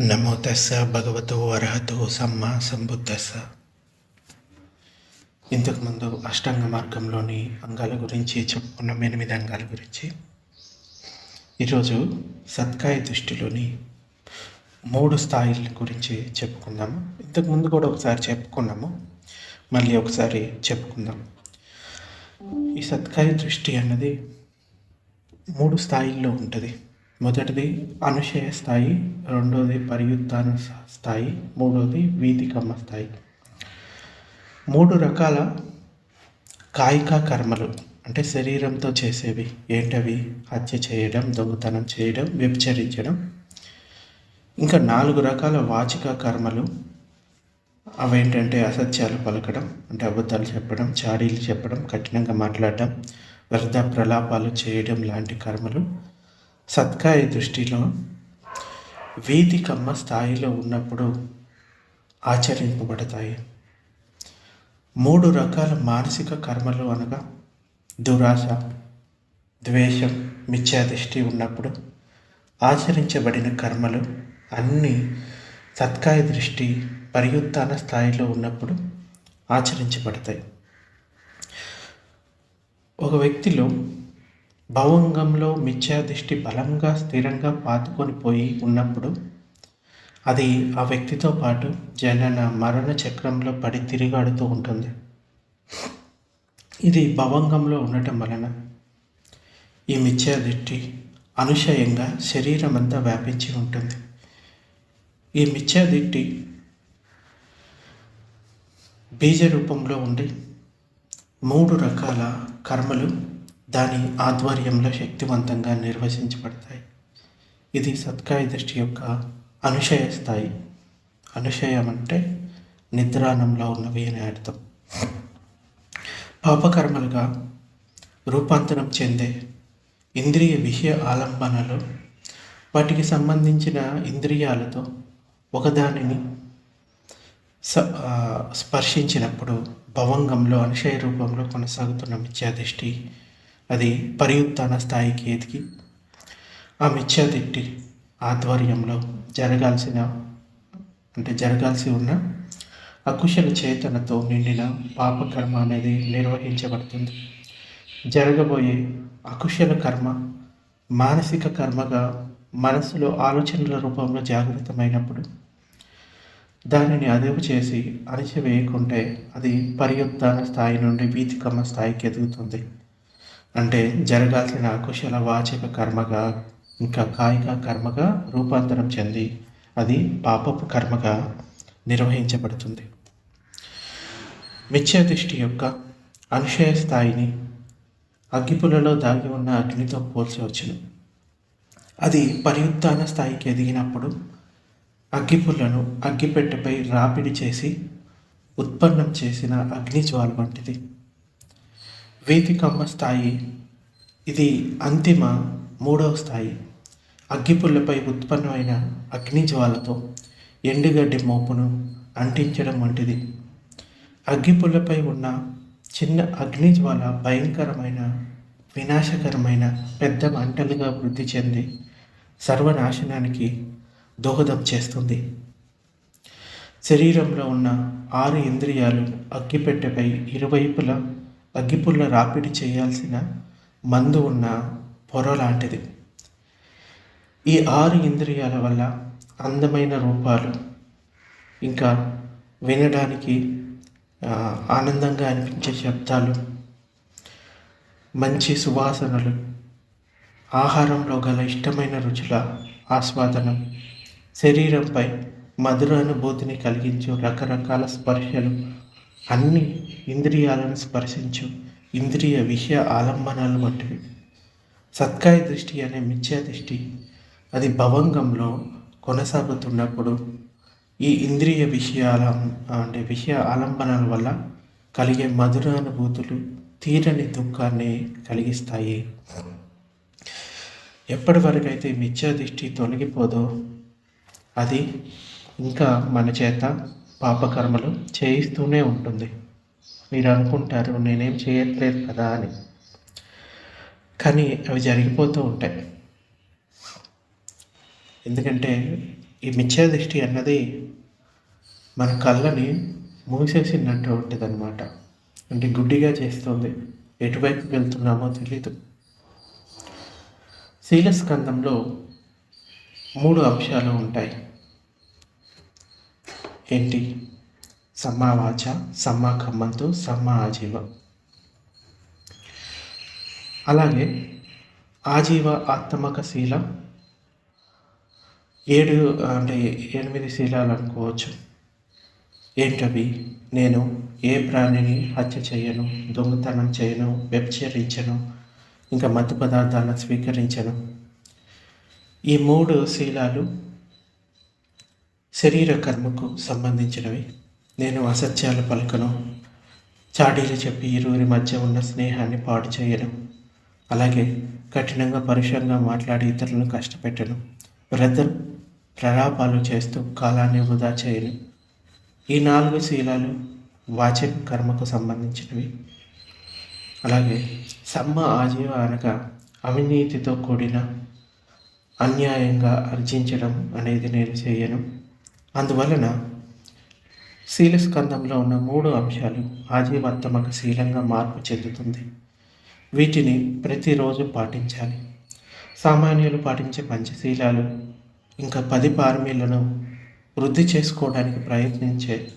నమో తెస్స భగవతో అర్హతో సమ్మ సంబుద్ధస్స. ఇంతకుముందు అష్టాంగ మార్గంలోని అంగాల గురించి చెప్పుకున్నాం ఎనిమిది అంగాల గురించి. ఈరోజు సత్కాయ దృష్టిలోని మూడు స్థాయిల గురించి చెప్పుకుందాము. ఇంతకుముందు కూడా ఒకసారి చెప్పుకున్నాము మళ్ళీ ఒకసారి చెప్పుకుందాం. ఈ సత్కాయ దృష్టి అన్నది మూడు స్థాయిల్లో ఉంటుంది. మొదటిది అనుశయ స్థాయి రెండోది పరియుత్తాన స్థాయి మూడోది వీధికమ్మ స్థాయి. మూడు రకాల కాయిక కర్మలు అంటే శరీరంతో చేసేవి. ఏంటవి? హత్య చేయడం దొంగతనం చేయడం వ్యభిచరించడం. ఇంకా నాలుగు రకాల వాచిక కర్మలు అవేంటంటే అసత్యాలు పలకడం అంటే అబద్ధాలు చెప్పడం చాడీలు చెప్పడం కఠినంగా మాట్లాడడం వ్యర్థ ప్రలాపాలు చేయడం లాంటి కర్మలు. సత్కాయ దృష్టిలో వేదికమ్మ స్థాయిలో ఉన్నప్పుడు ఆచరింపబడతాయి. మూడు రకాల మానసిక కర్మలు అనగా దురాశ ద్వేషం మిథ్యాదృష్టి ఉన్నప్పుడు ఆచరించబడిన కర్మలు అన్నీ సత్కాయ దృష్టి పరియుత్తాన స్థాయిలో ఉన్నప్పుడు ఆచరించబడతాయి. ఒక వ్యక్తిలో భవంగంలో మిథ్యాదృష్టి బలంగా స్థిరంగా పాతుకొని పోయి ఉన్నప్పుడు అది ఆ వ్యక్తితో పాటు జనన మరణ చక్రంలో పడి తిరిగాడుతూ ఉంటుంది. ఇది భవంగంలో ఉండటం వలన ఈ మిథ్యాదృష్టి అనుశయంగా శరీరం అంతా వ్యాపించి ఉంటుంది. ఈ మిథ్యాదిట్టి బీజ రూపంలో ఉండి మూడు రకాల కర్మలు దాని ఆధ్వర్యంలో శక్తివంతంగా నిర్వచించబడతాయి ఇది సత్కాయ దృష్టి యొక్క అనుశయ స్థాయి. అనుశయం అంటే నిద్రానంలో ఉన్నవి అని అర్థం. పాపకర్మలుగా రూపాంతరం చెందే ఇంద్రియ విషయ ఆలంబనలు వాటికి సంబంధించిన ఇంద్రియాలతో ఒకదానిని స స్పర్శించినప్పుడు భవంగంలో అనుశయ రూపంలో కొనసాగుతున్న మిథ్యాదృష్టి అది పరియుత్తాన స్థాయికి ఎదిగి ఆ మిథ్యాదిట్టి ఆధ్వర్యంలో జరగాల్సిన అంటే జరగాల్సి ఉన్న అకుశల చేతనతో నిండిన పాపకర్మ అనేది నిర్వహించబడుతుంది. జరగబోయే అకుశల కర్మ మానసిక కర్మగా మనసులో ఆలోచనల రూపంలో జాగృతమైనప్పుడు దానిని అదుపు చేసి అణిచివేయకుంటే అది పరియుత్తాన స్థాయి నుండి వీతికమ్మ స్థాయికి ఎదుగుతుంది. అంటే జరగాల్సిన అకుశల వాచక కర్మగా ఇంకా కాయిక కర్మగా రూపాంతరం చెంది అది పాపపు కర్మగా నిర్వహించబడుతుంది. మిథ్యాదృష్టి యొక్క అనుశయ స్థాయిని అగ్గిపులలో దాగి ఉన్న అగ్నితో పోల్చవచ్చును అది పరియుత్తాన స్థాయికి ఎదిగినప్పుడు అగ్గిపుల్లను అగ్గిపెట్టెపై రాపిడి చేసి ఉత్పన్నం చేసిన అగ్నిజ్వాల వంటిది. వేదికమ్మ స్థాయి. ఇది అంతిమ మూడవ స్థాయి. అగ్గిపుల్లపై ఉత్పన్నమైన అగ్నిజ్వాలతో ఎండుగడ్డి మోపును అంటించడం వంటిది. అగ్గిపుల్లపై ఉన్న చిన్న అగ్నిజ్వాల భయంకరమైన వినాశకరమైన పెద్ద మంటలుగా వృద్ధి చెంది సర్వనాశనానికి దోహదం చేస్తుంది. శరీరంలో ఉన్న ఆరు ఇంద్రియాలు అగ్గిపెట్టెపై ఇరువైపులా అగ్గిపుల్ల రాపిడి చేయాల్సిన మందు ఉన్న పొర లాంటిది. ఈ ఆరు ఇంద్రియాల వల్ల అందమైన రూపాలు ఇంకా వినడానికి ఆనందంగా అనిపించే శబ్దాలు మంచి సువాసనలు ఆహారంలో గల ఇష్టమైన రుచుల ఆస్వాదనం శరీరంపై మధుర అనుభూతిని కలిగించు రకరకాల స్పర్శలు అన్ని ఇంద్రియాలను స్పర్శించు. ఇంద్రియ విషయ ఆలంబనాలు వంటివి. సత్కాయ దృష్టి అనే మిథ్యా దృష్టి అది భవంగంలో కొనసాగుతున్నప్పుడు ఈ ఇంద్రియ విషయాల అంటే విషయ ఆలంబనాల వల్ల కలిగే మధుర అనుభూతులు తీరని దుఃఖాన్ని కలిగిస్తాయి. ఎప్పటి వరకు అయితే మిథ్యా దృష్టి తొలగిపోదో అది ఇంకా మన చేత పాపకర్మలు చేయిస్తూనే ఉంటుంది. మీరు అనుకుంటారు నేనేం చేయట్లేదు కదా అని. కానీ అవి జరిగిపోతూ ఉంటాయి. ఎందుకంటే ఈ మిథ్యా దృష్టి అన్నది మన కళ్ళని మూసేసినట్టు ఉంటుంది అనమాట అంటే గుడ్డిగా చేస్తుంది. ఎటువైపు వెళ్తున్నామో తెలీదు. శీలస్కంధంలో మూడు అంశాలు ఉంటాయి. ఏంటి? సమ్మా వాచ సమ్మా కమ్మంతు సమ్మా ఆజీవ. అలాగే ఆజీవ ఆత్మక శీల ఏడు అంటే ఎనిమిది శీలాలు అనుకోవచ్చు. ఏంటవి? నేను ఏ ప్రాణిని హత్య చేయను దొంగతనం చేయను వ్యభిచరించను ఇంకా మత్తు పదార్థాలను స్వీకరించను. ఈ మూడు శీలాలు శరీర కర్మకు సంబంధించినవి. నేను అసత్యాలు పలకను. చాడీలు చెప్పి ఇరువురి మధ్య ఉన్న స్నేహాన్ని పాడు చేయను. అలాగే కఠినంగా పరుషంగా మాట్లాడి ఇతరులను కష్టపెట్టను. వ్రత ప్రలాపాలు చేస్తూ కాలాన్ని వృధా చేయను. ఈ నాలుగు శీలాలు వాచక కర్మకు సంబంధించినవి. అలాగే సమ్మ ఆజీవ అనగా అవినీతితో కూడిన అన్యాయంగా అర్జించడం అనేది నేను చేయను. అందువలన శీలస్కందంలో ఉన్న మూడు అంశాలు ఆజీవత్తమక శీలంగా మార్పు చెందుతుంది. వీటిని ప్రతిరోజు పాటించాలి. సామాన్యులు పాటించే పంచశీలాలు ఇంకా పది పార్మీలను వృద్ధి చేసుకోవడానికి ప్రయత్నించే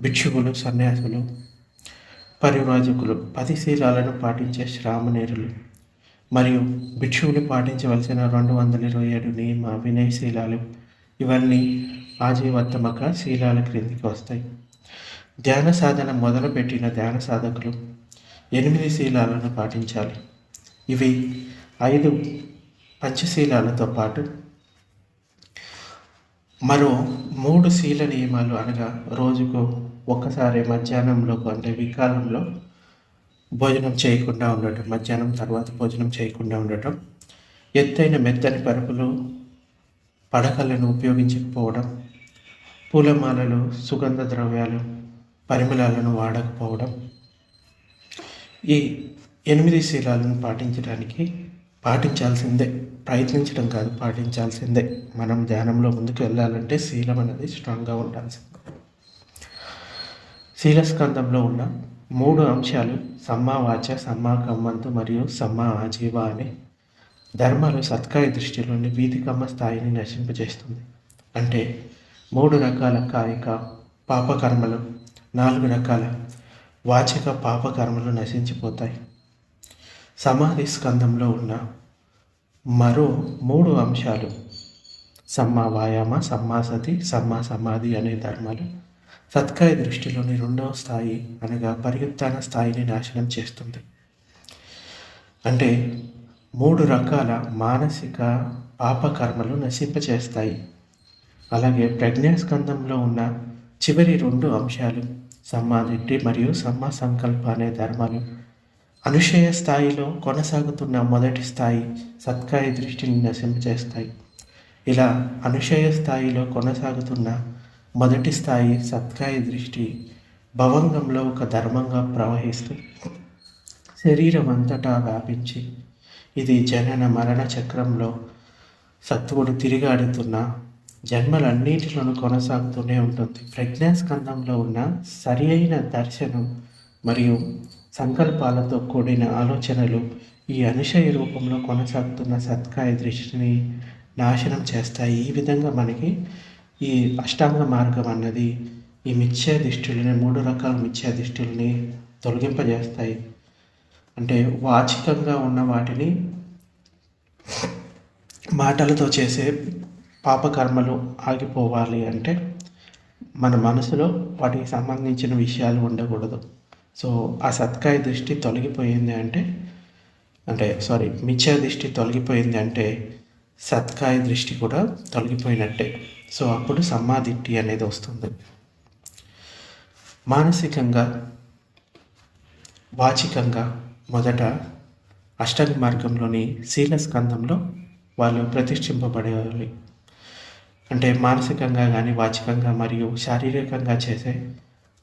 భిక్షువులు సన్యాసులు పరివ్రాజకులు పది శీలాలను పాటించే శ్రామనేరులు మరియు భిక్షువులు పాటించవలసిన రెండు వందల ఇరవై ఏడు నియమ వినయశీలాలు ఇవన్నీ ఆజీవత్తమక శీలాల క్రిందికి వస్తాయి. ధ్యాన సాధన మొదలుపెట్టిన ధ్యాన సాధకులు ఎనిమిది శీలాలను పాటించాలి. ఇవి ఐదు పంచశీలాలతో పాటు మరో మూడు శీల నియమాలు అనగా రోజుకు ఒక్కసారి మధ్యాహ్నంలో అంటే వికాలంలో భోజనం చేయకుండా ఉండటం మధ్యాహ్నం తర్వాత భోజనం చేయకుండా ఉండటం ఎత్తైన మెత్తని పరుపులు పడకలను ఉపయోగించకపోవడం పూలమాలలు సుగంధ ద్రవ్యాలు పరిమళాలను వాడకపోవడం ఈ ఎనిమిది శీలాలను పాటించడానికి పాటించాల్సిందే. ప్రయత్నించడం కాదు పాటించాల్సిందే. మనం ధ్యానంలో ముందుకు వెళ్ళాలంటే శీలం అనేది స్ట్రాంగ్గా ఉండాల్సిందే. శీలస్కంధంలో ఉన్న మూడు అంశాలు సమ్మా వాచ సమ్మా కమ్మంతు మరియు సమ్మా ఆజీవ అనే ధర్మాలు సత్కాయ దృష్టిలోని వీధికమ్మ స్థాయిని నశింపజేస్తుంది. అంటే మూడు రకాల కాయిక పాపకర్మలు నాలుగు రకాల వాచక పాపకర్మలు నశించిపోతాయి. సమాధి స్కందంలో ఉన్న మరో మూడు అంశాలు సమ్మా వాయామ సమ్మా సతి సమ్మా సమాధి అనే ధర్మాలు సత్కాయ దృష్టిలోని రెండవ స్థాయి అనగా పరిగెత్తాన స్థాయిని నాశనం చేస్తుంది. అంటే మూడు రకాల మానసిక పాపకర్మలు నశింపచేస్తాయి. అలాగే ప్రజ్ఞాస్కంధంలో ఉన్న చివరి రెండు అంశాలు సమ్మాదిట్టి మరియు సమ్మా సంకల్ప అనే ధర్మాలు. అనుషయ స్థాయిలో కొనసాగుతున్న మొదటి స్థాయి సత్కాయ దృష్టిని నశింపచేస్తాయి. ఇలా అనుషయ స్థాయిలో కొనసాగుతున్న మొదటి స్థాయి సత్కాయ దృష్టి భవంగంలో ఒక ధర్మంగా ప్రవహిస్తూ శరీరం అంతటా వ్యాపించి ఇది జనన మరణ చక్రంలో సత్వుడు తిరిగాడుతున్న జన్మలన్నిటిలోనూ కొనసాగుతూనే ఉంటుంది. ప్రజ్ఞాస్కందంలో ఉన్న సరి అయిన దర్శనం మరియు సంకల్పాలతో కూడిన ఆలోచనలు ఈ అనుశయ రూపంలో కొనసాగుతున్న సత్కాయ దృష్టిని నాశనం చేస్తాయి. ఈ విధంగా మనకి ఈ అష్టాంగ మార్గం అన్నది ఈ మిథ్యా దిష్టులని మూడు రకాల మిథ్యా దిష్టుల్ని తొలగింపజేస్తాయి. అంటే వాచికంగా ఉన్న వాటిని మాటలతో చేసే పాపకర్మలు ఆగిపోవాలి అంటే మన మనసులో వాటికి సంబంధించిన విషయాలు ఉండకూడదు. సో ఆ సత్కాయ దృష్టి తొలగిపోయింది అంటే అంటే సారీ మిథ్యా దృష్టి తొలగిపోయింది అంటే సత్కాయ దృష్టి కూడా తొలగిపోయినట్టే. సో అప్పుడు సమ్మాదిట్టి అనేది వస్తుంది. మానసికంగా వాచికంగా మొదట అష్టంగ మార్గంలోని శీల స్కంధంలో వాళ్ళు ప్రతిష్ఠింపబడేవాలి అంటే మానసికంగా కానీ వాచికంగా మరియు శారీరకంగా చేసే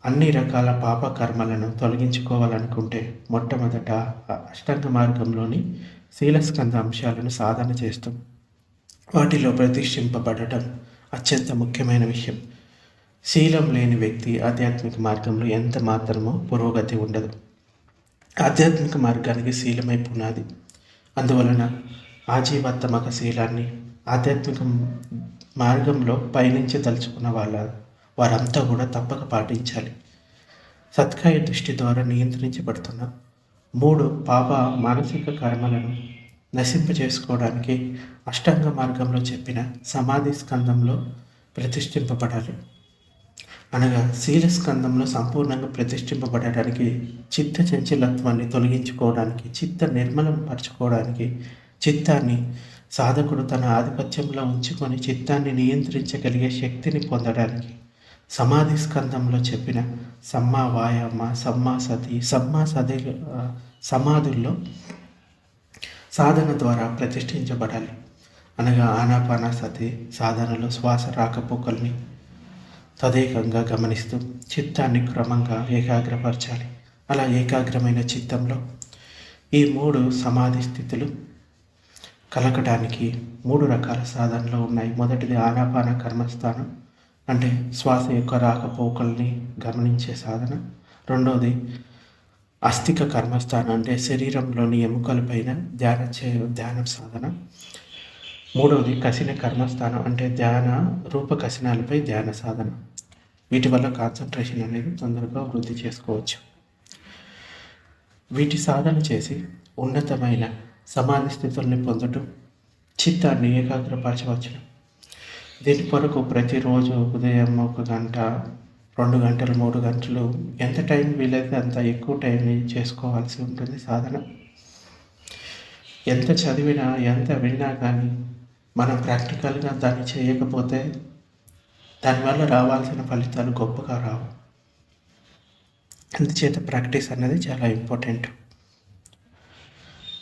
అన్ని రకాల పాప కర్మలను తొలగించుకోవాలనుకుంటే మొట్టమొదట అష్టాంగ మార్గంలోని శీలస్కంధ అంశాలను సాధన చేస్తాం. వాటిలో ప్రతిష్ఠింపబడటం అత్యంత ముఖ్యమైన విషయం. శీలం లేని వ్యక్తి ఆధ్యాత్మిక మార్గంలో ఎంత మాత్రమో పురోగతి ఉండదు. ఆధ్యాత్మిక మార్గానికి శీలమై పునాది. అందువలన ఆజీవత్తమక శీలాన్ని ఆధ్యాత్మిక మార్గంలో పయనించి తలుచుకున్న వాళ్ళ వారంతా కూడా తప్పక పాటించాలి. సత్కాయ దృష్టి ద్వారా నియంత్రించబడుతున్న మూడు పాప మానసిక కర్మలను నశింపజేసుకోవడానికి అష్టాంగ మార్గంలో చెప్పిన సమాధి స్కందంలో ప్రతిష్ఠింపబడాలి. అనగా శీలస్కంధంలో సంపూర్ణంగా ప్రతిష్ఠింపబడటానికి చిత్త చంచలత్వాన్ని తొలగించుకోవడానికి చిత్త నిర్మలం పరచుకోవడానికి చిత్తాన్ని సాధకుడు తన ఆధిపత్యంలో ఉంచుకొని చిత్తాన్ని నియంత్రించగలిగే శక్తిని పొందడానికి. సమాధి స్కంధంలో చెప్పిన సమ్మా వాయామ సమ్మా సతి సమ్మా సది సమాధుల్లో సాధన ద్వారా ప్రతిష్ఠించబడాలి. అనగా ఆనాపాన సతి సాధనలో శ్వాస రాకపోకల్ని తదేకంగా గమనిస్తూ చిత్తాన్ని క్రమంగా ఏకాగ్రపరచాలి. అలా ఏకాగ్రమైన చిత్తంలో ఈ మూడు సమాధి స్థితులు కలకడానికి మూడు రకాల సాధనలు ఉన్నాయి. మొదటిది ఆనాపాన కర్మస్థానం అంటే శ్వాస యొక్క రాకపోకల్ని గమనించే సాధన. రెండవది అస్థిక కర్మస్థానం అంటే శరీరంలోని ఎముకలపైన ధ్యానం చే ధ్యానం సాధన. మూడవది కసిన కర్మస్థానం అంటే ధ్యాన రూప కసినాలపై ధ్యాన సాధన. వీటి వల్ల కాన్సన్ట్రేషన్ అనేది తొందరగా వృద్ధి చేసుకోవచ్చు. వీటి సాధన చేసి ఉన్నతమైన సమాధి స్థితుల్ని పొందడం చిత్తాన్ని ఏకాగ్రపరచవచ్చును. దీని కొరకు ప్రతిరోజు ఉదయం ఒక గంట రెండు గంటలు మూడు గంటలు ఎంత టైం వీలైతే అంత ఎక్కువ టైంని చేసుకోవాల్సి ఉంటుంది సాధన. ఎంత చదివినా ఎంత విన్నా కానీ మనం ప్రాక్టికల్గా దాన్ని చేయకపోతే దానివల్ల రావాల్సిన ఫలితాలు గొప్పగా రావు. అందుచేత ప్రాక్టీస్ అనేది చాలా ఇంపార్టెంట్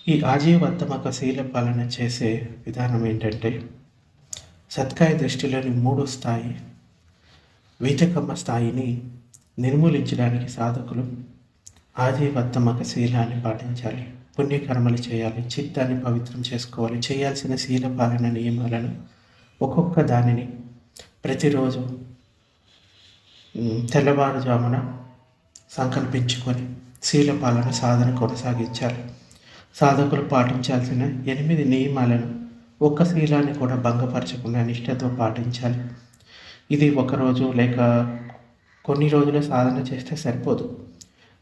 ఈ ఆజీవత్తమక శీల పాలన చేసే విధానం ఏంటంటే సత్కాయ దృష్టిలోని మూడో స్థాయి వీతకమ్మ స్థాయిని నిర్మూలించడానికి సాధకులు ఆజీవత్తమక శీలాన్ని పాటించాలి. పుణ్యకర్మలు చేయాలి చిత్తాన్ని పవిత్రం చేసుకోవాలి చేయాల్సిన శీల పాలన నియమాలను ఒక్కొక్క దానిని ప్రతిరోజు తెల్లవారుజామున సంకల్పించుకొని శీలపాలన సాధన కొనసాగించాలి. సాధకులు పాటించాల్సిన ఎనిమిది నియమాలను ఒక్క శీలాన్ని కూడా భంగపరచకుండా నిష్ఠతో పాటించాలి. ఇది ఒకరోజు లేక కొన్ని రోజుల సాధన చేస్తే సరిపోదు.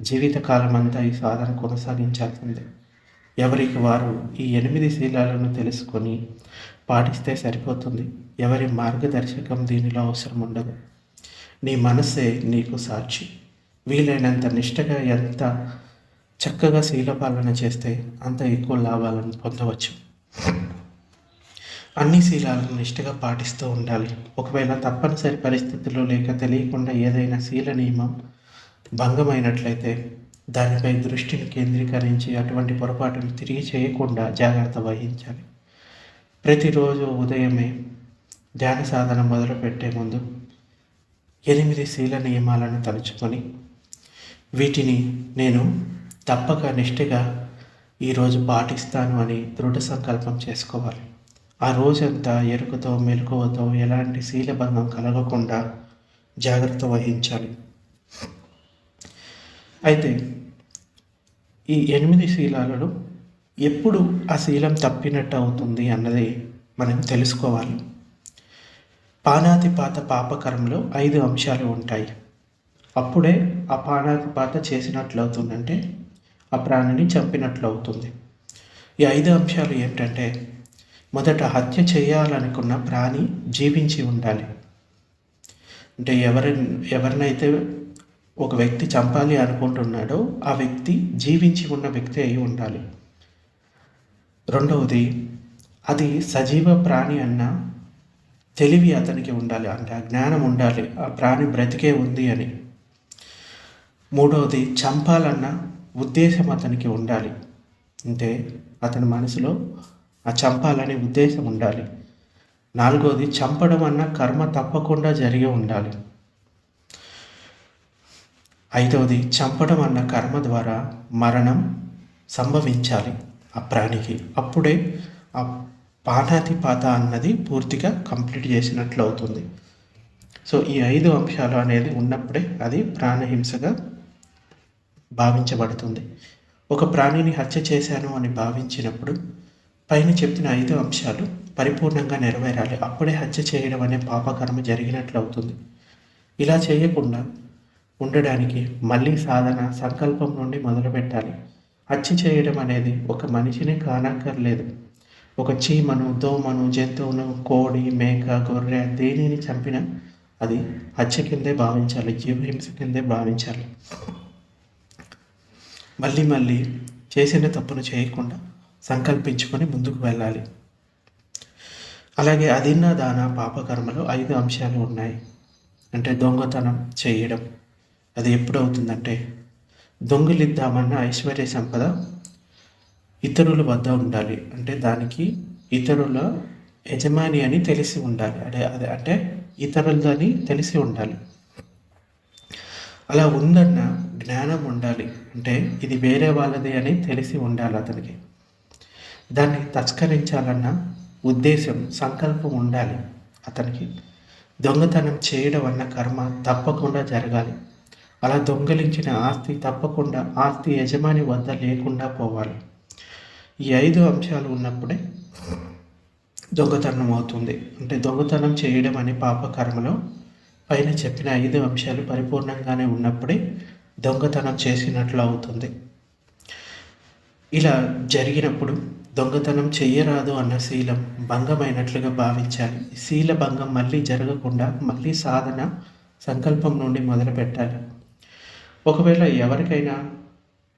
జీవితకాలం అంతా ఈ సాధన కొనసాగించాల్సిందే. ఎవరికి వారు ఈ ఎనిమిది శీలాలను తెలుసుకొని పాటిస్తే సరిపోతుంది. ఎవరి మార్గదర్శకం దీనిలో అవసరం ఉండదు. నీ మనసే నీకు సాక్షి. వీలైనంత నిష్టగా ఎంత చక్కగా శీలపాలన చేస్తే అంత ఎక్కువ లాభాలను పొందవచ్చు. అన్ని శీలాలను నిష్టగా పాటిస్తూ ఉండాలి. ఒకవేళ తప్పనిసరి పరిస్థితులు లేక తెలియకుండా ఏదైనా శీల నియమం భంగమైనట్లయితే దానిపై దృష్టిని కేంద్రీకరించి అటువంటి పొరపాటును తిరిగి చేయకుండా జాగ్రత్త వహించాలి. ప్రతిరోజు ఉదయమే ధ్యాన సాధన మొదలుపెట్టే ముందు ఎనిమిది శీల నియమాలను తలుచుకొని వీటిని నేను తప్పక నిష్ఠగా ఈరోజు పాటిస్తాను అని దృఢ సంకల్పం చేసుకోవాలి. ఆ రోజంతా ఎరుకతో మెలకువతో ఎలాంటి శీలభంగం కలగకుండా జాగ్రత్త వహించాలి. అయితే ఈ ఎనిమిది శీలాలలో ఎప్పుడు ఆ శీలం తప్పినట్టు అవుతుంది అన్నది మనం తెలుసుకోవాలి. పానాతిపాత పాపకరంలో ఐదు అంశాలు ఉంటాయి. అప్పుడే ఆ పానాతిపాత చేసినట్లు అవుతుందంటే ఆ ప్రాణిని చంపినట్లు అవుతుంది ఈ ఐదు అంశాలు ఏమిటంటే మొదట హత్య చేయాలనుకున్న ప్రాణి జీవించి ఉండాలి. అంటే ఎవరి ఎవరినైతే ఒక వ్యక్తి చంపాలి అనుకుంటున్నాడో ఆ వ్యక్తి జీవించి ఉన్న వ్యక్తి అయి ఉండాలి. రెండవది అది సజీవ ప్రాణి అన్న తెలివి అతనికి ఉండాలి. అంటే ఆ జ్ఞానం ఉండాలి. ఆ ప్రాణి బ్రతికే ఉంది అని. మూడవది చంపాలన్న ఉద్దేశం అతనికి ఉండాలి. అంటే అతని మనసులో ఆ చంపాలనే ఉద్దేశం ఉండాలి. నాలుగవది చంపడం అన్న కర్మ తప్పకుండా జరిగి ఉండాలి. ఐదవది చంపడం అన్న కర్మ ద్వారా మరణం సంభవించాలి ఆ ప్రాణికి. అప్పుడే ఆ పానాతిపాత అన్నది పూర్తిగా కంప్లీట్ చేసినట్లు అవుతుంది. సో ఈ ఐదు అంశాలు అనేది ఉన్నప్పుడే అది ప్రాణహింసగా భావించబడుతుంది. ఒక ప్రాణిని హత్య చేశాను అని భావించినప్పుడు పైన చెప్పిన ఐదు అంశాలు పరిపూర్ణంగా నెరవేరాలి. అప్పుడే హత్య చేయడం అనే పాపకర్మ జరిగినట్లు అవుతుంది. ఇలా చేయకుండా ఉండడానికి మళ్ళీ సాధన సంకల్పం నుండి మొదలుపెట్టాలి. హత్య చేయడం అనేది ఒక మనిషిని కానక్కర్లేదు. ఒక చీమను దోమను జంతువును కోడి మేక గొర్రె దేనిని చంపినా అది హత్య కిందే భావించాలి జీవహింస కిందే భావించాలి. మళ్ళీ మళ్ళీ చేసిన తప్పును చేయకుండా సంకల్పించుకొని ముందుకు వెళ్ళాలి. అలాగే అదిన్న దాన పాపకర్మలు ఐదు అంశాలు ఉన్నాయి. అంటే దొంగతనం చేయడం అది ఎప్పుడు అవుతుందంటే దొంగిలిద్దామన్న ఐశ్వర్య సంపద ఇతరుల వద్ద ఉండాలి. అంటే దానికి ఇతరుల యజమాని అని తెలిసి ఉండాలి. అదే అదే అంటే ఇతరులదని తెలిసి ఉండాలి. అలా ఉందన్న జ్ఞానం ఉండాలి. అంటే ఇది వేరే వాళ్ళది అని తెలిసి ఉండాలి అతనికి. దాన్ని తస్కరించాలన్న ఉద్దేశం సంకల్పం ఉండాలి అతనికి. దొంగతనం చేయడం అన్న కర్మ తప్పకుండా జరగాలి. అలా దొంగిలించిన ఆస్తి తప్పకుండా ఆస్తి యజమాని వద్ద లేకుండా పోవాలి. ఈ ఐదు అంశాలు ఉన్నప్పుడే దొంగతనం అవుతుంది. అంటే దొంగతనం చేయడం అనే పాపకర్మలో పైన చెప్పిన ఐదు అంశాలు పరిపూర్ణంగానే ఉన్నప్పుడే దొంగతనం చేసినట్లు అవుతుంది. ఇలా జరిగినప్పుడు దొంగతనం చేయరాదు అన్న శీలం భంగమైనట్లుగా భావించాలి. శీల భంగం మళ్ళీ జరగకుండా మళ్ళీ సాధన సంకల్పం నుండి మొదలు పెట్టాలి ఒకవేళ ఎవరికైనా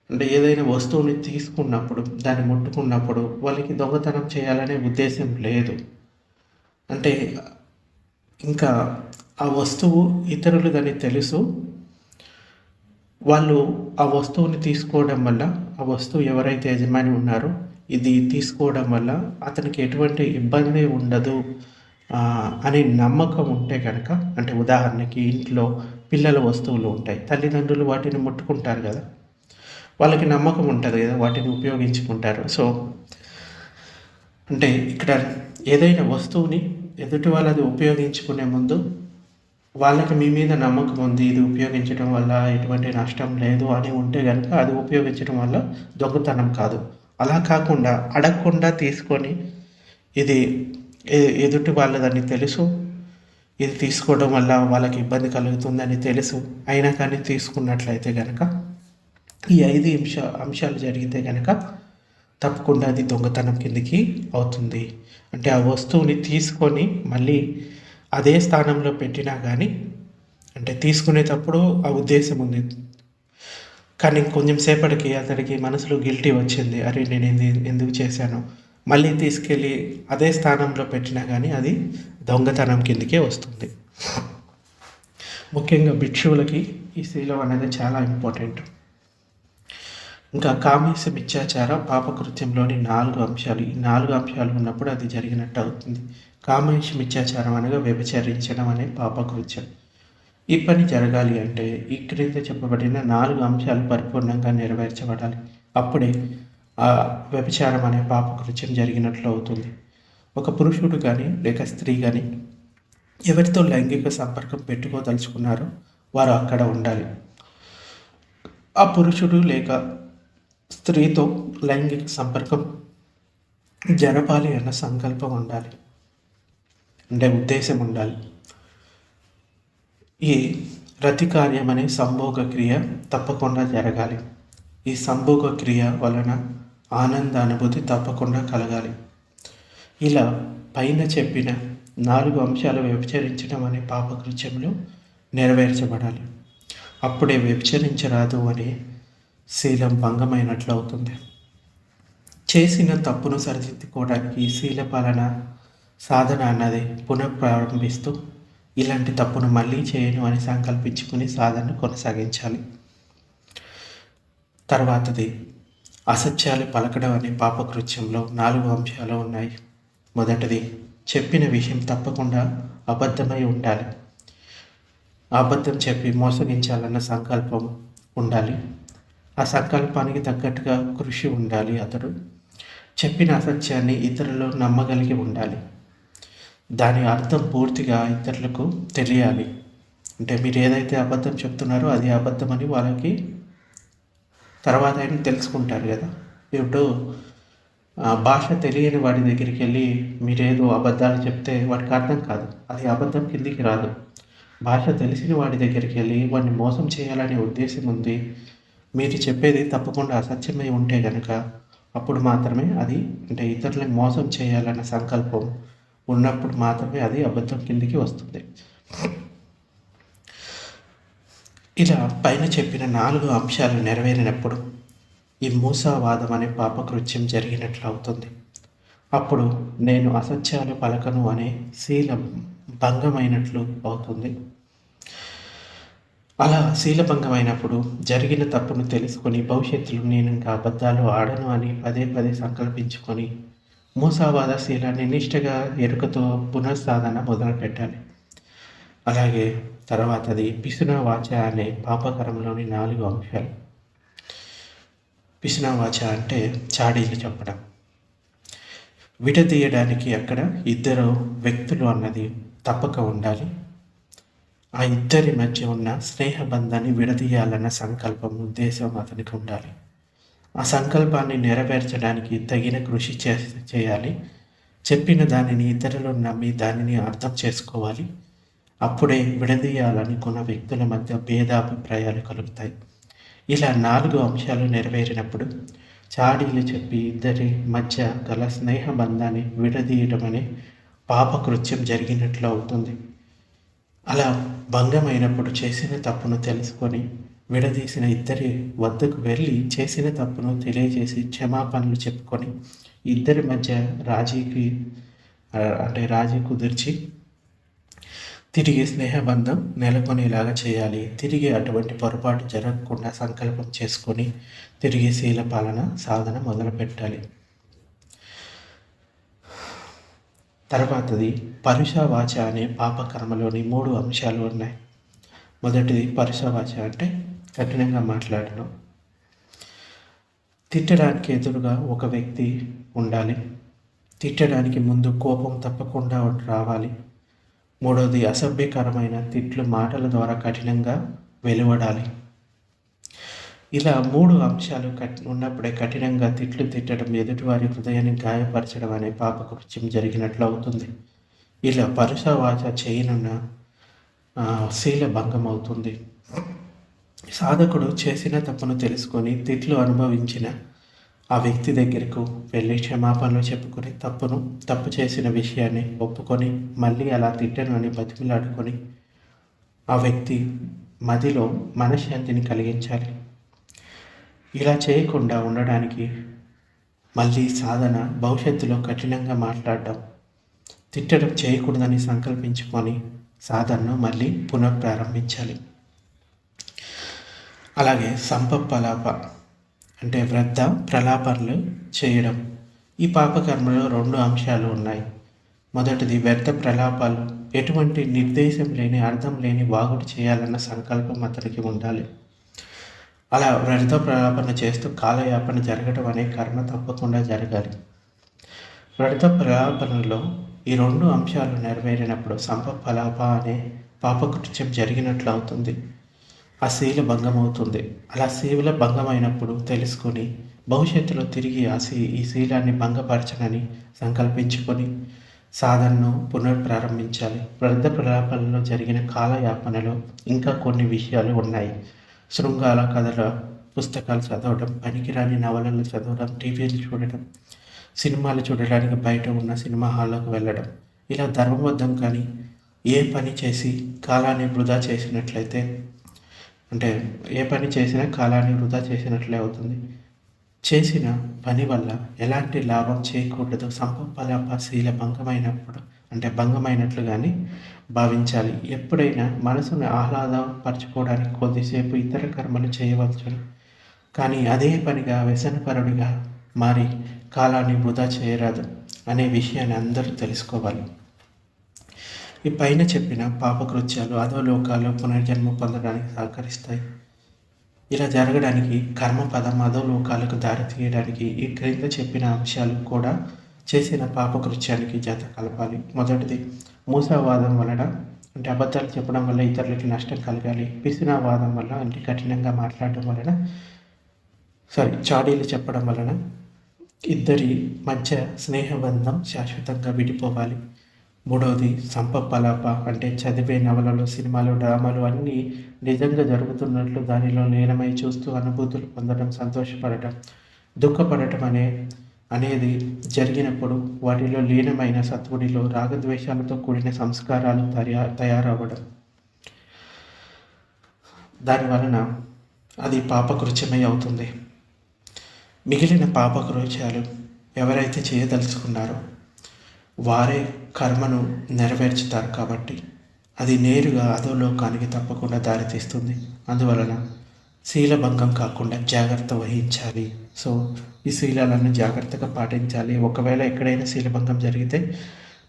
అంటే ఏదైనా వస్తువుని తీసుకున్నప్పుడు దాన్ని ముట్టుకున్నప్పుడు వాళ్ళకి దొంగతనం చేయాలనే ఉద్దేశం లేదు. అంటే ఇంకా ఆ వస్తువు ఇతరులు దాన్ని తెలుసు. వాళ్ళు ఆ వస్తువుని తీసుకోవడం వల్ల ఆ వస్తువు ఎవరైతే యజమాని ఉన్నారో ఇది తీసుకోవడం వల్ల అతనికి ఎటువంటి ఇబ్బంది ఉండదు అనే నమ్మకం ఉంటే కనుక అంటే ఉదాహరణకి ఇంట్లో పిల్లల వస్తువులు ఉంటాయి. తల్లిదండ్రులు వాటిని ముట్టుకుంటారు కదా. వాళ్ళకి నమ్మకం ఉంటుంది కదా వాటిని ఉపయోగించుకుంటారు. సో అంటే ఇక్కడ ఏదైనా వస్తువుని ఎదుటి వాళ్ళది ఉపయోగించుకునే ముందు వాళ్ళకి మీ మీద నమ్మకం ఉంది ఇది ఉపయోగించడం వల్ల ఎటువంటి నష్టం లేదు అని ఉంటే కనుక అది ఉపయోగించడం వల్ల దొంగతనం కాదు. అలా కాకుండా అడగకుండా తీసుకొని ఇది ఎదుటి వాళ్ళదని తెలుసు ఇది తీసుకోవడం వల్ల వాళ్ళకి ఇబ్బంది కలుగుతుందని తెలుసు. అయినా కానీ తీసుకున్నట్లయితే కనుక ఈ ఐదు అంశ అంశాలు జరిగితే కనుక తప్పకుండా అది దొంగతనం కిందికి అవుతుంది. అంటే ఆ వస్తువుని తీసుకొని మళ్ళీ అదే స్థానంలో పెట్టినా కానీ అంటే తీసుకునేటప్పుడు ఆ ఉద్దేశం ఉంది. కానీ కొంచెం సేపటికి అతడికి మనసులో గిల్టీ వచ్చింది. అరే నేను ఎందుకు చేశాను? మళ్ళీ తీసుకెళ్ళి అదే స్థానంలో పెట్టినా కానీ అది దొంగతనం కిందకే వస్తుంది. ముఖ్యంగా భిక్షువులకి ఈ శీలం అనేది చాలా ఇంపార్టెంట్. ఇంకా కామేశ మిథ్యాచార పాపకృత్యంలోని నాలుగు అంశాలు. ఈ నాలుగు అంశాలు ఉన్నప్పుడు అది జరిగినట్టు అవుతుంది. కామేశ మిథ్యాచారం అనగా వ్యభిచరించడం అనే పాపకృత్యం. ఈ పని జరగాలి అంటే ఈ క్రింద చెప్పబడిన నాలుగు అంశాలు పరిపూర్ణంగా నెరవేర్చబడాలి. అప్పుడే ఆ వ్యభిచారం అనే పాపకృత్యం జరిగినట్లు అవుతుంది. ఒక పురుషుడు కానీ లేక స్త్రీ కానీ ఎవరితో లైంగిక సంపర్కం పెట్టుకోదలుచుకున్నారో వారు అక్కడ ఉండాలి. ఆ పురుషుడు లేక స్త్రీతో లైంగిక సంపర్కం జరపాలి అన్న సంకల్పం ఉండాలి. అంటే ఉద్దేశం ఉండాలి. ఈ రతి కార్యం అనే సంభోగ క్రియ తప్పకుండా జరగాలి. ఈ సంభోగ క్రియ వలన ఆనంద అనుభూతి తప్పకుండా కలగాలి. ఇలా పైన చెప్పిన నాలుగు అంశాలు వ్యభిచరించడం అనే పాపకృత్యంలో నెరవేర్చబడాలి. అప్పుడే వ్యభిచరించరాదు అనే శీలం భంగమైనట్లు అవుతుంది. చేసిన తప్పును సరిదిద్దుకోవడానికి శీల పాలన సాధన అన్నది పునఃప్రారంభిస్తూ ఇలాంటి తప్పును మళ్ళీ చేయను అని సంకల్పించుకుని సాధన కొనసాగించాలి. తర్వాతది అసత్యాలు పలకడం అనే పాపకృత్యంలో నాలుగు అంశాలు ఉన్నాయి. మొదటిది చెప్పిన విషయం తప్పకుండా అబద్ధమై ఉండాలి. అబద్ధం చెప్పి మోసగించాలన్న సంకల్పం ఉండాలి. ఆ సంకల్పానికి తగ్గట్టుగా కృషి ఉండాలి అతడు. చెప్పిన అసత్యాన్ని ఇతరులు నమ్మగలిగి ఉండాలి. దాని అర్థం పూర్తిగా ఇతరులకు తెలియాలి. అంటే మీరు ఏదైతే అబద్ధం చెప్తున్నారో అది అబద్ధమని వాళ్ళకి తర్వాత ఆయన తెలుసుకుంటారు కదా. ఇప్పుడు భాష తెలియని వాడి దగ్గరికి వెళ్ళి మీరేదో అబద్ధాలు చెప్తే వాడికి అర్థం కాదు. అది అబద్ధం కిందికి రాదు. భాష తెలిసిన వాడి దగ్గరికి వెళ్ళి వాడిని మోసం చేయాలనే ఉద్దేశం ఉంది. మీరు చెప్పేది తప్పకుండా అసత్యమై ఉంటే కనుక అప్పుడు మాత్రమే అది అంటే ఇతరులను మోసం చేయాలన్న సంకల్పం ఉన్నప్పుడు మాత్రమే అది అబద్ధం కిందికి వస్తుంది. ఇలా పైన చెప్పిన నాలుగు అంశాలు నెరవేరినప్పుడు ఈ మూసావాదం అనే పాపకృత్యం జరిగినట్లు అవుతుంది అప్పుడు నేను అసత్యాలు పలకను అనే శీల భంగమైనట్లు అవుతుంది. అలా శీలభంగమైనప్పుడు జరిగిన తప్పును తెలుసుకొని భవిష్యత్తులో నేను ఇంకా అబద్ధాలు ఆడను అని పదే పదే సంకల్పించుకొని మూసావాద శీలాన్ని నిష్టగా ఎరుకతో పునఃసాధన మొదలుపెట్టాలి. అలాగే తర్వాతది పిసున వాచ అనే పాపకరంలోని నాలుగు అంశాలు. పిసినావాచ అంటే చాడీలు చెప్పడం విడదీయడానికి అక్కడ ఇద్దరు వ్యక్తులు అన్నది తప్పక ఉండాలి. ఆ ఇద్దరి మధ్య ఉన్న స్నేహబంధాన్ని విడదీయాలన్న సంకల్పం ఉద్దేశం అతనికి ఉండాలి. ఆ సంకల్పాన్ని నెరవేర్చడానికి తగిన కృషి చే చేయాలి. చెప్పిన దానిని ఇతరులు నమ్మి దానిని అర్థం చేసుకోవాలి. అప్పుడే విడదీయాలనుకున్న వ్యక్తుల మధ్య భేదాభిప్రాయాలు కలుగుతాయి. ఇలా నాలుగు అంశాలు నెరవేరినప్పుడు చాడీలు చెప్పి ఇద్దరి మధ్య గల స్నేహ బంధాన్ని విడదీయడం అనే పాపకృత్యం జరిగినట్లు అవుతుంది. అలా భంగమైనప్పుడు చేసిన తప్పును తెలుసుకొని విడదీసిన ఇద్దరి వద్దకు వెళ్ళి చేసిన తప్పును తెలియజేసి క్షమాపణలు చెప్పుకొని ఇద్దరి మధ్య రాజీకి అంటే రాజీ కుదిర్చి తిరిగి స్నేహబంధం నెలకొనేలాగా చేయాలి. తిరిగి అటువంటి పొరపాటు జరగకుండా సంకల్పం చేసుకొని తిరిగి శీల పాలన సాధన మొదలుపెట్టాలి. తర్వాతది పరుషవాచ అనే పాపకర్మలోని మూడు అంశాలు ఉన్నాయి. మొదటిది పరుషవాచ అంటే కఠినంగా మాట్లాడడం. తిట్టడానికి ఎదురుగా ఒక వ్యక్తి ఉండాలి. తిట్టడానికి ముందు కోపం తప్పకుండా రావాలి. మూడవది అసభ్యకరమైన తిట్లు మాటల ద్వారా కఠినంగా వెలువడాలి. ఇలా మూడు అంశాలు ఉన్నప్పుడే కఠినంగా తిట్లు తిట్టడం ఎదుటివారి హృదయాన్ని గాయపరచడం అనే పాపకృత్యం జరిగినట్లు అవుతుంది. ఇలా పరుషవాచ చేయనున్న శీల భంగం అవుతుంది. సాధకుడు చేసిన తప్పును తెలుసుకొని తిట్లు అనుభవించిన ఆ వ్యక్తి దగ్గరకు వెళ్ళి క్షమాపణలు చెప్పుకొని తప్పును తప్పు చేసిన విషయాన్ని ఒప్పుకొని మళ్ళీ అలా తిట్టను అని బతిమిలాడుకొని ఆ వ్యక్తి మదిలో మనశ్శాంతిని కలిగించాలి. ఇలా చేయకుండా ఉండడానికి మళ్ళీ సాధన భవిష్యత్తులో కఠినంగా మాట్లాడడం తిట్టడం చేయకూడదని సంకల్పించుకొని సాధనను మళ్ళీ పునఃప్రారంభించాలి. అలాగే సంపప్పలాప అంటే వ్రత ప్రలాపనలు చేయడం. ఈ పాపకర్మలో రెండు అంశాలు ఉన్నాయి. మొదటిది వ్యర్థ ప్రలాపాలు. ఎటువంటి నిర్దేశం లేని అర్థం లేని బాగుడు చేయాలన్న సంకల్పం అతనికి ఉండాలి. అలా వ్యర్థ ప్రలాపన చేస్తూ కాలయాపన జరగడం అనే కర్మ తప్పకుండా జరగాలి. వ్యర్థ ప్రలాపనలో ఈ రెండు అంశాలు నెరవేరినప్పుడు సంప సంపఫలాప అనే పాపకృత్యం జరిగినట్లు అవుతుంది. ఆ శీల భంగమవుతుంది. అలా శీల భంగమైనప్పుడు తెలుసుకొని భవిష్యత్తులో తిరిగి ఆ శీ ఈ శీలాన్ని భంగపరచనని సంకల్పించుకొని సాధనను పునఃప్రారంభించాలి వృద్ధ ప్రలాపనలో జరిగిన కాలయాపనలో ఇంకా కొన్ని విషయాలు ఉన్నాయి. శృంగాల కథల పుస్తకాలు చదవడం పనికిరాని నవలలు చదవడం టీవీలు చూడడం సినిమాలు చూడడానికి బయట ఉన్న సినిమా హాల్లోకి వెళ్ళడం. ఇలా ధర్మబద్ధం కానీ ఏ పని చేసి కాలాన్ని వృధా చేసినట్లయితే అంటే ఏ పని చేసినా కాలాన్ని వృధా చేసినట్లే అవుతుంది. చేసిన పని వల్ల ఎలాంటి లాభం చేయకూడదు. శీల భంగమైనప్పుడు అంటే భంగమైనట్లు కానీ భావించాలి. ఎప్పుడైనా మనసును ఆహ్లాదపరచుకోవడానికి కొద్దిసేపు ఇతర కర్మలు చేయవచ్చు కానీ అదే పనిగా వ్యసనపరుడిగా మారి కాలాన్ని వృధా చేయరాదు అనే విషయాన్ని అందరూ తెలుసుకోవాలి. ఈ పైన చెప్పిన పాపకృత్యాలు అధోలోకాల్లో పునర్జన్మ పొందడానికి సహకరిస్తాయి. ఇలా జరగడానికి కర్మపదం అధోలోకాలకు దారి తీయడానికి ఈ క్రింద చెప్పిన అంశాలు కూడా చేసిన పాపకృత్యానికి జత కలపాలి. మొదటిది మూసావాదం వలన అంటే అబద్ధాలు చెప్పడం వల్ల ఇతరులకి నష్టం కలగాలి. పిసినావాదం వల్ల అంటే కఠినంగా మాట్లాడడం వలన సారీ చాడీలు చెప్పడం వలన ఇద్దరి మధ్య స్నేహబంధం శాశ్వతంగా విడిపోవాలి. మూడవది సంపపలాప అంటే చదివే నవలలు సినిమాలు డ్రామాలు అన్నీ నిజంగా జరుగుతున్నట్లు దానిలో లీనమై చూస్తూ అనుభూతులు పొందడం సంతోషపడటం దుఃఖపడటం అనే అనేది జరిగినప్పుడు వాటిలో లీనమైన సత్వుడిలో రాగద్వేషాలతో కూడిన సంస్కారాలు తయా తయారవ్వడం దాని వలన అది పాపకృత్యమై అవుతుంది. మిగిలిన పాపకృత్యాలు ఎవరైతే చేయదలుచుకున్నారో వారే కర్మను నెరవేర్చుతారు కాబట్టి అది నేరుగా అధోలోకానికి తప్పకుండా దారితీస్తుంది. అందువలన శీలభంగం కాకుండా జాగ్రత్త వహించాలి. సో ఈ శీలాలను జాగ్రత్తగా పాటించాలి. ఒకవేళ ఎక్కడైనా శీలభంగం జరిగితే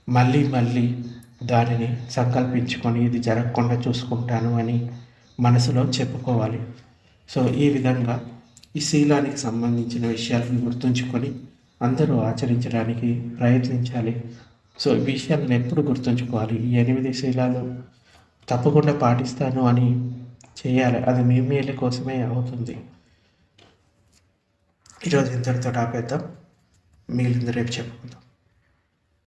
మళ్ళీ మళ్ళీ దానిని సంకల్పించుకొని ఇది జరగకుండా చూసుకుంటాను అని మనసులో చెప్పుకోవాలి. సో ఈ విధంగా ఈ శీలానికి సంబంధించిన విషయాలను గుర్తుంచుకొని అందరూ ఆచరించడానికి ప్రయత్నించాలి. సో ఈ విషయాలను ఎప్పుడు గుర్తుంచుకోవాలి. ఈ ఎనిమిది శీలాలు తప్పకుండా పాటిస్తాను అని చేయాలి. అది మీ మేలు కోసమే అవుతుంది. ఈరోజు ఇంతటితో ఆపేద్దాం. మిగిలింది రేపు చెప్పుకుందాం.